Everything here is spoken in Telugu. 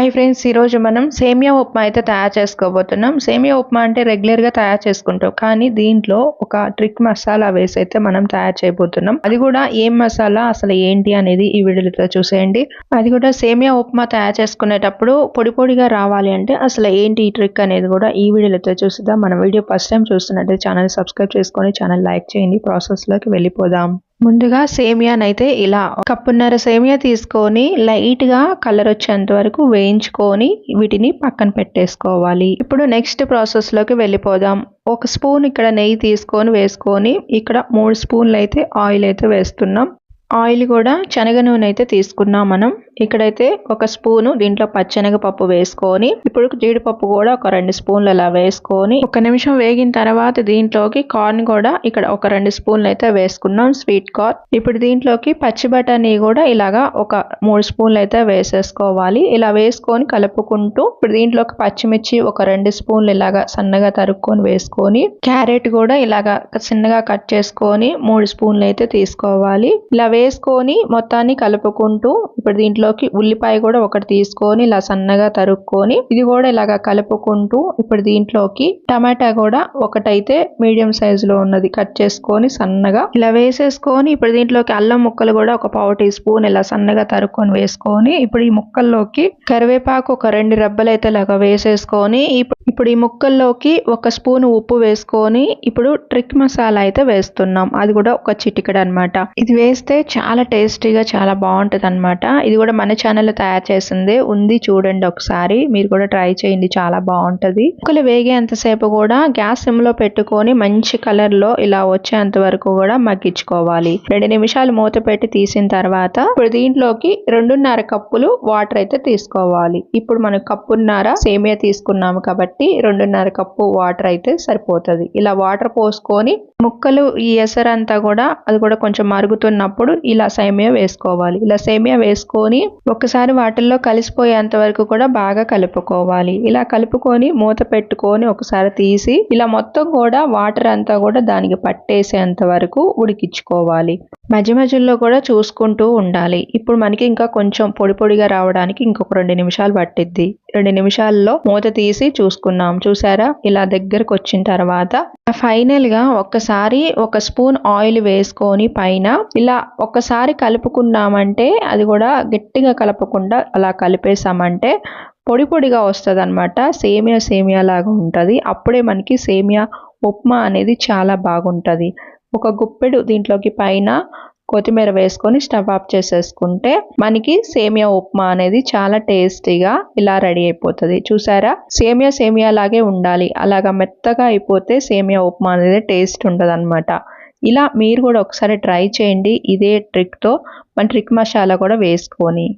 హాయ్ ఫ్రెండ్స్ ఈరోజు మనం సేమియా ఉప్మా అయితే తయారు చేసుకోబోతున్నాం. సేమియా ఉప్మా అంటే రెగ్యులర్గా తయారు చేసుకుంటాం. కానీ దీంట్లో ఒక ట్రిక్ మసాలా వేసి అయితే మనం తయారు చేయబోతున్నాం. అది కూడా ఏం మసాలా అసలు ఏంటి అనేది ఈ వీడియోలో చూసేయండి. అది కూడా సేమియా ఉప్మా తయారు చేసుకునేటప్పుడు పొడి పొడిగా రావాలి అంటే అసలు ఏంటి ఈ ట్రిక్ అనేది కూడా ఈ వీడియోలో చూసిద్దాం. మన వీడియో ఫస్ట్ టైం చూస్తున్నట్టు ఛానల్ సబ్స్క్రైబ్ చేసుకొని ఛానల్ లైక్ చేయండి. ప్రాసెస్లోకి వెళ్ళిపోదాం. ముందుగా సేమియానైతే ఇలా కప్పున్నర సేమియా తీసుకొని లైట్గా కలర్ వచ్చేంత వరకు వేయించుకొని వీటిని పక్కన పెట్టేసుకోవాలి. ఇప్పుడు నెక్స్ట్ ప్రాసెస్లోకి వెళ్ళిపోదాం. ఒక స్పూన్ ఇక్కడ నెయ్యి తీసుకొని వేసుకొని ఇక్కడ మూడు స్పూన్లు అయితే ఆయిల్ అయితే వేస్తున్నాం. ఆయిల్ కూడా శనగ నూనె అయితే తీసుకున్నాం మనం. ఇక్కడైతే ఒక స్పూను దీంట్లో పచ్చనగపప్పు వేసుకొని ఇప్పుడు జీడిపప్పు కూడా ఒక రెండు స్పూన్లు అలా వేసుకొని ఒక నిమిషం వేగిన తర్వాత దీంట్లోకి కార్న్ కూడా ఇక్కడ ఒక రెండు స్పూన్లు అయితే వేసుకున్నాం స్వీట్ కార్న్. ఇప్పుడు దీంట్లోకి పచ్చి బఠానీ కూడా ఇలాగా ఒక మూడు స్పూన్లు అయితే వేసేసుకోవాలి. ఇలా వేసుకొని కలుపుకుంటూ ఇప్పుడు దీంట్లోకి పచ్చిమిర్చి ఒక రెండు స్పూన్లు ఇలాగా సన్నగా తరుక్కొని వేసుకొని క్యారెట్ కూడా ఇలాగా చిన్నగా కట్ చేసుకొని మూడు స్పూన్లు అయితే తీసుకోవాలి. ఇలా వేసుకొని మొత్తాన్ని కలుపుకుంటూ ఇప్పుడు దీంట్లోకి ఉల్లిపాయ కూడా ఒకటి తీసుకొని ఇలా సన్నగా తరుక్కొని ఇది కూడా ఇలాగా కలుపుకుంటూ ఇప్పుడు దీంట్లోకి టమాటా కూడా ఒకటైతే మీడియం సైజులో ఉన్నది. కట్ చేసుకొని సన్నగా ఇలా వేసేసుకొని ఇప్పుడు దీంట్లోకి అల్లం ముక్కలు కూడా ఒక పావు టీ స్పూన్ ఇలా సన్నగా తరుక్కొని వేసుకొని ఇప్పుడు ఈ ముక్కల్లోకి కరివేపాకు ఒక రెండు రెబ్బలు అయితే ఇలాగా వేసేసుకొని ఇప్పుడు ఈ ముక్కల్లోకి ఒక స్పూన్ ఉప్పు వేసుకొని ఇప్పుడు ట్రిక్ మసాలా అయితే వేస్తున్నాం. అది కూడా ఒక చిటికడ అనమాట ఇది వేస్తే చాలా టేస్టీగా చాలా బాగుంటది అనమాట ఇది కూడా మన ఛానల్లో తయారు చేసింది. ఉంది చూడండి ఒకసారి. మీరు కూడా ట్రై చేయండి. చాలా బాగుంటుంది. ముక్కలు వేగేంతసేపు కూడా గ్యాస్ సిమ్లో పెట్టుకొని మంచి కలర్లో ఇలా వచ్చేంత వరకు కూడా మగ్గించుకోవాలి. రెండు నిమిషాలు మూత పెట్టి తీసిన తర్వాత ఇప్పుడు దీంట్లోకి రెండున్నర కప్పులు వాటర్ అయితే తీసుకోవాలి. ఇప్పుడు మనం కప్పున్నర సేమియా తీసుకున్నాము కాబట్టి రెండున్నర కప్పు వాటర్ అయితే సరిపోతుంది. ఇలా వాటర్ పోసుకొని ముక్కలు ఈ ఎసరంతా కూడా అది కూడా కొంచెం మరుగుతున్నప్పుడు ఇలా సేమియా వేసుకోవాలి. ఇలా సేమియా వేసుకొని ఒకసారి వాటిల్లో కలిసిపోయేంత వరకు కూడా బాగా కలుపుకోవాలి. ఇలా కలుపుకొని మూత పెట్టుకొని ఒకసారి తీసి ఇలా మొత్తం కూడా వాటర్ అంతా కూడా దానికి పట్టేసేంత వరకు ఉడికించుకోవాలి. మధ్య మధ్యలో కూడా చూసుకుంటూ ఉండాలి. ఇప్పుడు మనకి ఇంకా కొంచెం పొడి పొడిగా రావడానికి ఇంకొక రెండు నిమిషాలు పట్టిద్ది. రెండు నిమిషాల్లో మూత తీసి చూసుకున్నాం. చూసారా? ఇలా దగ్గరకు వచ్చిన తర్వాత ఫైనల్గా ఒక్కసారి ఒక స్పూన్ ఆయిల్ వేసుకొని పైన ఇలా ఒక్కసారి కలుపుకున్నామంటే అది కూడా గట్టిగా కలపకుండా అలా కలిపేసామంటే పొడి పొడిగా వస్తుంది అనమాట సేమియా సేమియా లాగా ఉంటుంది. అప్పుడే మనకి సేమియా ఉప్మా అనేది చాలా బాగుంటుంది. ఒక గుప్పెడు దీంట్లోకి పైన కొత్తిమీర వేసుకొని స్టవ్ ఆఫ్ చేసేసుకుంటే మనకి సేమియా ఉప్మా అనేది చాలా టేస్టీగా ఇలా రెడీ అయిపోతుంది. చూసారా? సేమియా సేమియా లాగే ఉండాలి. అలాగా మెత్తగా అయిపోతే సేమియా ఉప్మా అనేది టేస్ట్ ఉండదు ఇలా మీరు కూడా ఒకసారి ట్రై చేయండి. ఇదే ట్రిక్తో మన ట్రిక్ మసాలా కూడా వేసుకొని.